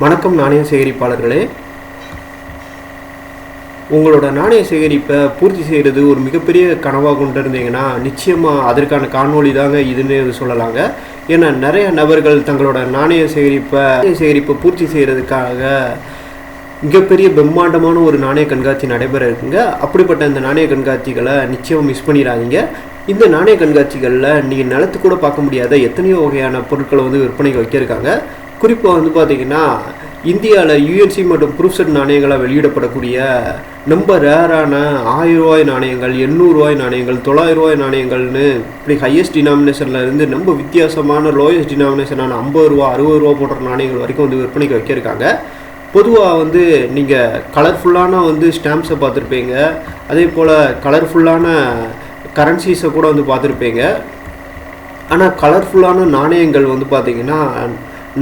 வணக்கம் நாணய சேகரிப்பாளர்களே. உங்களோட நாணய சேகரிப்பை பூர்த்தி செய்கிறது ஒரு மிகப்பெரிய கனவாக கொண்டு இருந்தீங்கன்னா நிச்சயமாக அதற்கான காணொலி தாங்க இதுன்னு சொல்லலாங்க. ஏன்னா நிறைய நபர்கள் தங்களோட நாணய சேகரிப்பை நாணய சேகரிப்பை பூர்த்தி செய்கிறதுக்காக மிகப்பெரிய பிரம்மாண்டமான ஒரு நாணய கண்காட்சி நடைபெற இருக்குங்க. அப்படிப்பட்ட இந்த நாணய கண்காட்சிகளை நிச்சயம் மிஸ் பண்ணிடாதீங்க. இந்த நாணய கண்காட்சிகளில் நீங்கள் நிலத்து கூட பார்க்க முடியாத எத்தனையோ வகையான பொருட்களை வந்து விற்பனைக்கு வைக்கிருக்காங்க குறிப்பாக வந்து பார்த்தீங்கன்னா இந்தியாவில் யூஎன்சி மற்றும் ப்ரூஃப்செட் நாணயங்களாக வெளியிடப்படக்கூடிய ரொம்ப ரேரான ஆயிரம் ரூபாய் நாணயங்கள் எண்ணூறுரூவாய் நாணயங்கள் தொள்ளாயிரம் ரூபாய் நாணயங்கள்னு இப்படி ஹையஸ்ட் டினாமினேஷனில் இருந்து ரொம்ப வித்தியாசமான லோயஸ்ட் டினாமினேஷனான ஐம்பது ரூபா அறுபது ரூபா போன்ற நாணயங்கள் வரைக்கும் வந்து விற்பனைக்கு வைக்கிருக்காங்க. பொதுவாக வந்து நீங்கள் கலர்ஃபுல்லான வந்து ஸ்டாம்ப்ஸை பார்த்துருப்பீங்க. அதே போல் கலர்ஃபுல்லான கரன்சிஸை கூட வந்து பார்த்துருப்பீங்க. ஆனால் கலர்ஃபுல்லான நாணயங்கள் வந்து பார்த்திங்கன்னா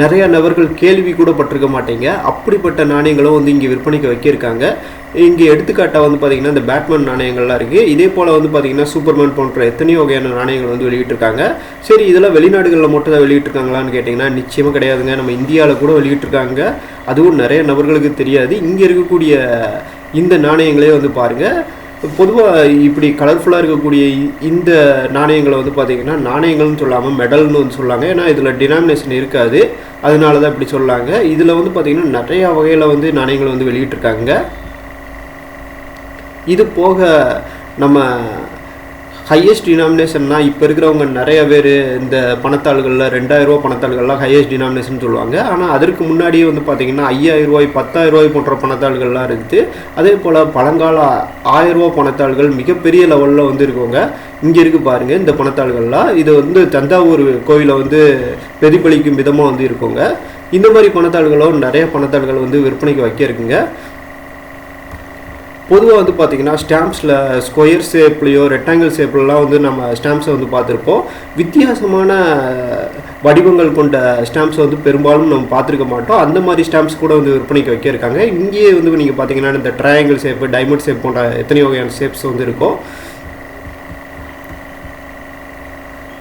நிறைய நபர்கள் கேள்வி கூட பட்டிருக்க மாட்டீங்க. அப்படிப்பட்ட நாணயங்களும் வந்து இங்கே விற்பனைக்கு வைக்கிருக்காங்க இங்கே எடுத்துக்காட்டாக வந்து பார்த்தீங்கன்னா இந்த பேட்மேன் நாணயங்கள்லாம் இருக்குது இதே போல் வந்து பார்த்தீங்கன்னா சூப்பர்மேன் போன்ற எத்தனையோ வகையான நாணயங்கள் வந்து வெளியிட்டிருக்காங்க. சரி இதெல்லாம் வெளிநாடுகளில் மட்டும் தான் வெளியிட்டிருக்காங்களான்னு கேட்டிங்கன்னா நிச்சயமாக கிடையாதுங்க. நம்ம இந்தியாவில் கூட வெளியிட்டிருக்காங்க. அதுவும் நிறைய நபர்களுக்கு தெரியாது. இங்கே இருக்கக்கூடிய இந்த நாணயங்களே வந்து பாருங்கள் பொதுவாக இப்படி கலர்ஃபுல்லாக இருக்கக்கூடிய இந்த நாணயங்களை வந்து பார்த்தீங்கன்னா நாணயங்கள்னு சொல்லாமல் மெடல்னு வந்து சொல்லாங்க. ஏன்னா இதில் டினாமினேஷன் இருக்காது. அதனால தான் இப்படி சொல்லாங்க. இதில் வந்து பார்த்திங்கன்னா நிறையா வகையில் வந்து நாணயங்கள் வந்து வெளியிட்டிருக்காங்க. இது போக நம்ம ஹையஸ்ட் டினாமினேஷன்னா இப்போ இருக்கிறவங்க நிறைய பேர் இந்த பணத்தாள்களில் ரெண்டாயிரம் ரூபா பணத்தாள்கள்லாம் ஹையஸ்ட் டினாமினேஷன் சொல்லுவாங்க. ஆனால் அதற்கு முன்னாடியே வந்து பார்த்தீங்கன்னா ஐயாயிரம் ரூபாய் பத்தாயிரம் ரூபாய் போன்ற பணத்தாள்கள்லாம் இருக்குது அதே போல் பழங்கால ஆயிரம் ரூபா பணத்தாள்கள் மிகப்பெரிய லெவலில் வந்து இருக்குங்க. இங்கே இருக்கு பாருங்கள் இந்த பணத்தாள்கள்லாம். இது வந்து தஞ்சாவூர் கோயிலை வந்து பிரதிபலிக்கும் விதமாக வந்து இருக்குங்க. இந்த மாதிரி பணத்தாள்களும் நிறைய பணத்தாள்கள் வந்து விற்பனைக்கு வைக்க இருக்குங்க. பொதுவாக வந்து பார்த்தீங்கன்னா ஸ்டாம்ப்ஸில் ஸ்கொயர் ஷேப்லேயோ ரெக்டாங்கிள் ஷேப்லலாம் வந்து நம்ம ஸ்டாம்ப்ஸை வந்து பார்த்துருப்போம். வித்தியாசமான வடிவங்கள் கொண்ட ஸ்டாம்ப்ஸை வந்து பெரும்பாலும் நம்ம பார்த்துருக்க மாட்டோம். அந்த மாதிரி ஸ்டாம்ப்ஸ் கூட வந்து விற்பனைக்கு வைக்கிருக்காங்க இங்கேயே வந்து நீங்கள் பார்த்தீங்கன்னா இந்த ட்ரையாங்கிள் ஷேப்பு டைமண்ட் ஷேப் போன்ற எத்தனை வகையான ஷேப்ஸ் வந்து இருக்கும்.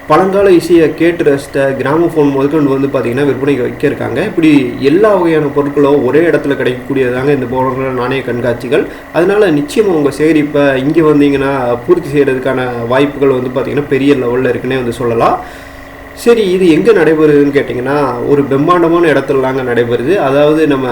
பழங்கால இசையை கேட்டு ரசித்த கிராமஃபோன் முதற்கொண்டு வந்து பார்த்தீங்கன்னா விற்பனைக்கு வைக்கிருக்காங்க. இப்படி எல்லா வகையான பொருட்களும் ஒரே இடத்துல கிடைக்கக்கூடியதாங்க இந்த போன்ற நாணய கண்காட்சிகள். அதனால் நிச்சயமாக உங்கள் சேகரிப்பை இங்கே வந்தீங்கன்னா பூர்த்தி செய்கிறதுக்கான வாய்ப்புகள் வந்து பார்த்தீங்கன்னா பெரிய லெவலில் இருக்குன்னே வந்து சொல்லலாம். சரி இது எங்கே நடைபெறுதுன்னு கேட்டிங்கன்னா ஒரு பிரம்மாண்டமான இடத்துலலாங்க நடைபெறுது. அதாவது நம்ம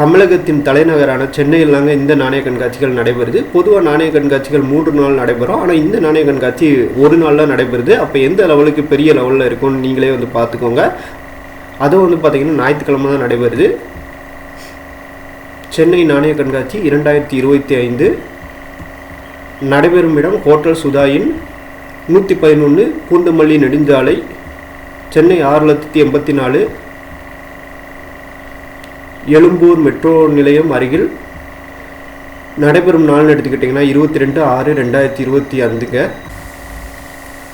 தமிழகத்தின் தலைநகரான சென்னையிலாங்க இந்த நாணய கண்காட்சிகள் நடைபெறுது. பொதுவாக நாணய கண்காட்சிகள் மூன்று நாள் நடைபெறும். ஆனால் இந்த நாணய கண்காட்சி ஒரு நாளில் நடைபெறுது. அப்போ எந்த லெவலுக்கு பெரிய லெவலில் இருக்கும்னு நீங்களே வந்து பார்த்துக்கோங்க அதுவும் வந்து பார்த்திங்கன்னா ஞாயிற்றுக்கிழமை தான் நடைபெறுது. சென்னை நாணய கண்காட்சி இரண்டாயிரத்தி இருபத்தி ஐந்து நடைபெறும் இடம் ஹோட்டல் சுதாயின் நூற்றி பதினொன்று பூந்தமல்லி நெடுஞ்சாலை சென்னை ஆறு லட்சத்தி எண்பத்தி நாலு எழும்பூர் மெட்ரோ நிலையம் அருகில் நடைபெறும் நாள்னு எடுத்துக்கிட்டிங்கன்னா இருபத்தி ரெண்டு ஆறு ரெண்டாயிரத்தி இருபத்தி அஞ்சுங்க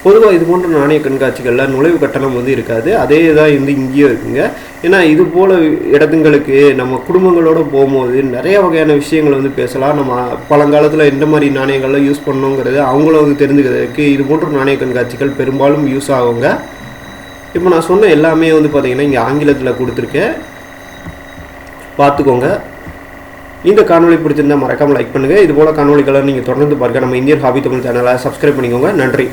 பொதுவாக இது போன்ற நாணய கண்காட்சிகளில் நுழைவு கட்டணம் வந்து இருக்காது. அதே தான் வந்து இங்கேயும் இருக்குங்க. ஏன்னா இது போல் இடத்துங்களுக்கு நம்ம குடும்பங்களோட போகும்போது நிறைய வகையான விஷயங்கள் வந்து பேசலாம். நம்ம பழங்காலத்தில் எந்த மாதிரி நாணயங்கள்லாம் யூஸ் பண்ணோங்கிறது அவங்களும் வந்து தெரிஞ்சுக்கிறதுக்கு இது போன்ற நாணய கண்காட்சிகள் பெரும்பாலும் யூஸ் ஆகுங்க. இப்போ நான் சொன்ன எல்லாமே வந்து பார்த்திங்கன்னா இங்கே ஆங்கிலத்தில் கொடுத்துருக்கேன். பார்த்துக்கோங்க. இந்த காணொளி பிடிச்சிருந்தா மறக்காமல் லைக் பண்ணுங்கள் இது போல் காணொளிகளை நீங்கள் தொடர்ந்து பார்க்க நம்ம இந்தியன் ஹாபி தமிழ் சேனலை சப்ஸ்கிரைப் பண்ணிக்கோங்க. நன்றி.